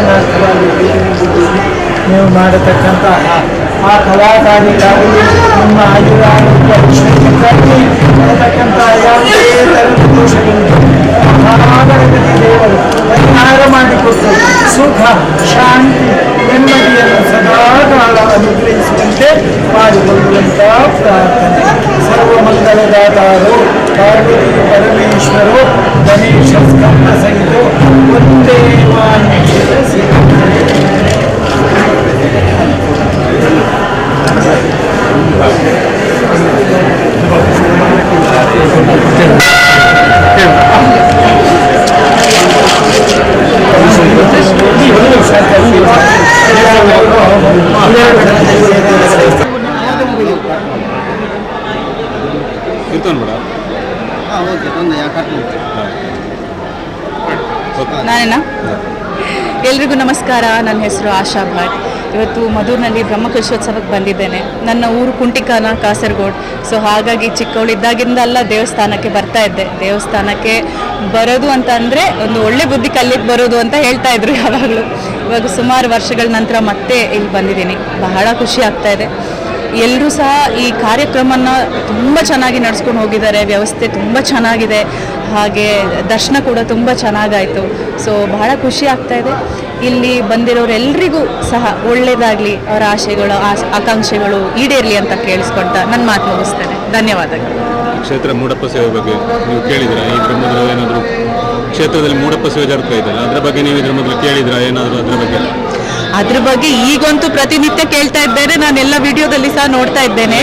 ನೀವು ದರ್ಶನಾರ್ಥವಾಗಿ ಭೇಟಿ ನೀಡಿದ್ದೀರಿ ನೀವು ಮಾಡತಕ್ಕಂತಹ ಆ ಕಲಾಕಾರಿಗಾಗಲಿ ನಿಮ್ಮ ಆಯುರಾರೋಗ್ಯ ವಿಷಯಕ್ಕಾಗಿ ಮಾಡತಕ್ಕಂತಹ ಯಾವುದೇ ಥರದ ದೋಷಗಳಿಲ್ಲ ಮಹಾಭಾರತದಲ್ಲಿ ದೇವರು ಪರಿಹಾರ ಮಾಡಿಕೊಟ್ಟು ಸುಖ ಶಾಂತಿ ನೆಮ್ಮದಿಯನ್ನು ಸದಾ ಕಾಲ ಅನುಗ್ರಹಿಸುವಂತೆ ಮಾಡಿಕೊಳ್ಳುವಂತ ಪ್ರಾರ್ಥನೆ ಸರ್ವಮಂಗಲದಾತಾರು ಪಾರ್ವತಿ ಪರಮೇಶ್ವರು ಗಣೇಶ ಸ್ಕಂದ ಸಹಿತ ಒಂದೇ ವಾಣಿಜ್ಯದ ಸಿದ್ಧತೆ. ಇರ್ತಾನೆ ಬೇಡ? ನಾನೇನಾ? ಎಲ್ರಿಗೂ ನಮಸ್ಕಾರ ನನ್ನ ಹೆಸರು ಆಶಾ ಭಟ್. ಇವತ್ತು ಮಧುರಿನಲ್ಲಿ ಬ್ರಹ್ಮಕಲಶೋತ್ಸವಕ್ಕೆ ಬಂದಿದ್ದೇನೆ. ನನ್ನ ಊರು ಕುಂಟಿಕಾನ ಕಾಸರಗೋಡ್. ಸೊ ಹಾಗಾಗಿ ಚಿಕ್ಕವಳಿದ್ದಾಗಿಂದಲ್ಲ ದೇವಸ್ಥಾನಕ್ಕೆ ಬರ್ತಾ ಇದ್ದೆ. ದೇವಸ್ಥಾನಕ್ಕೆ ಬರೋದು ಅಂತ ಅಂದರೆ ಒಂದು ಒಳ್ಳೆ ಬುದ್ಧಿ ಕಲ್ಲಿಗೆ ಬರೋದು ಅಂತ ಹೇಳ್ತಾ ಇದ್ರು ಯಾವಾಗಲೂ. ಇವಾಗ ಸುಮಾರು ವರ್ಷಗಳ ನಂತರ ಮತ್ತೆ ಇಲ್ಲಿ ಬಂದಿದ್ದೀನಿ. ಬಹಳ ಖುಷಿ ಆಗ್ತಾ ಇದೆ. ಎಲ್ಲರೂ ಸಹ ಈ ಕಾರ್ಯಕ್ರಮನ ತುಂಬ ಚೆನ್ನಾಗಿ ನಡೆಸ್ಕೊಂಡು ಹೋಗಿದ್ದಾರೆ, ವ್ಯವಸ್ಥೆ ತುಂಬ ಚೆನ್ನಾಗಿದೆ, ಹಾಗೆ ದರ್ಶನ ಕೂಡ ತುಂಬ ಚೆನ್ನಾಗಾಯಿತು. ಸೊ ಬಹಳ ಖುಷಿ ಆಗ್ತಾ ಇದೆ. ಇಲ್ಲಿ ಬಂದಿರೋರೆಲ್ಲರಿಗೂ ಸಹ ಒಳ್ಳೆಯದಾಗಲಿ ಅವರ ಆಶೆಗಳು ಆಕಾಂಕ್ಷೆಗಳು ಈಡೇರಲಿ ಅಂತ ಕೇಳಿಸ್ಕೊಳ್ತಾ ನನ್ನ ಮಾತು ಮುಗಿಸ್ತೇನೆ. ಧನ್ಯವಾದಗಳು. ಕ್ಷೇತ್ರ ಮೂಡಪ್ಪ ಸೇವೆ ಬಗ್ಗೆ ನೀವು ಕೇಳಿದ್ರಾ ಈ ಮೊದಲು ಏನಾದರೂ ಕ್ಷೇತ್ರದಲ್ಲಿ ಮೂಡಪ್ಪ ಸೇವೆ ಇದೆಯಲ್ಲ, ಅದರ ಬಗ್ಗೆ ನೀವು ಇದ್ರ ಮೊದಲು ಕೇಳಿದಿರಾ ಏನಾದರೂ ಅದರ ಬಗ್ಗೆ? ಅದ್ರ ಬಗ್ಗೆ ಈಗಂತೂ ಪ್ರತಿನಿತ್ಯ ಕೇಳ್ತಾ ಇದ್ದೇನೆ. ನಾನು ಎಲ್ಲ ವಿಡಿಯೋದಲ್ಲಿ ಸಹ ನೋಡ್ತಾ ಇದ್ದೇನೆ.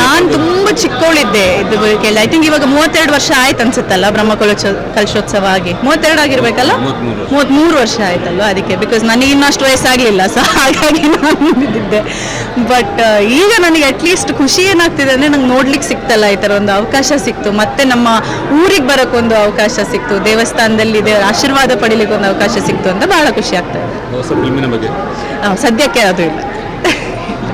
ನಾನು ತುಂಬಾ ಚಿಕ್ಕವಳಿದ್ದೆ ಇದು ಕೇಳಿ ಐ ಥಿಂಕ್ ಇವಾಗ ಮೂವತ್ತೆರಡು ವರ್ಷ ಆಯ್ತು ಅನ್ಸುತ್ತಲ್ಲ ಬ್ರಹ್ಮ ಕಲಶೋತ್ಸವ ಆಗಿ. ಮೂವತ್ತೆರಡು ಆಗಿರ್ಬೇಕಲ್ಲ? ಮೂವತ್ತ್ಮೂರು ವರ್ಷ. ಆಯ್ತಲ್ವ ಅದಕ್ಕೆ? ಬಿಕಾಸ್ ನನಗೆ ಇನ್ನಷ್ಟು ವಯಸ್ಸಾಗಲಿಲ್ಲ ಸೊ ಹಾಗಾಗಿ ನಾನು ಇದ್ದಿದ್ದೆ ಬಟ್ ಈಗ ನನಗೆ ಅಟ್ಲೀಸ್ಟ್ ಖುಷಿ ಏನಾಗ್ತಿದೆ ಅಂದರೆ ನಂಗೆ ನೋಡ್ಲಿಕ್ಕೆ ಸಿಕ್ತಲ್ಲ ಈ ಥರ ಒಂದು ಅವಕಾಶ ಸಿಕ್ತು. ಮತ್ತೆ ನಮ್ಮ ಊರಿಗೆ ಬರೋಕ್ಕೊಂದು ಅವಕಾಶ ಸಿಕ್ತು. ದೇವಸ್ಥಾನದಲ್ಲಿ ಆಶೀರ್ವಾದ ಪಡಿಲಿಕ್ಕೆ ಒಂದು ಅವಕಾಶ ಸಿಕ್ತು ಅಂತ ಬಹಳ ಖುಷಿ ಆಗ್ತದೆ ಸದ್ಯಕ್ಕೆ ಅದು ಇಲ್ಲ.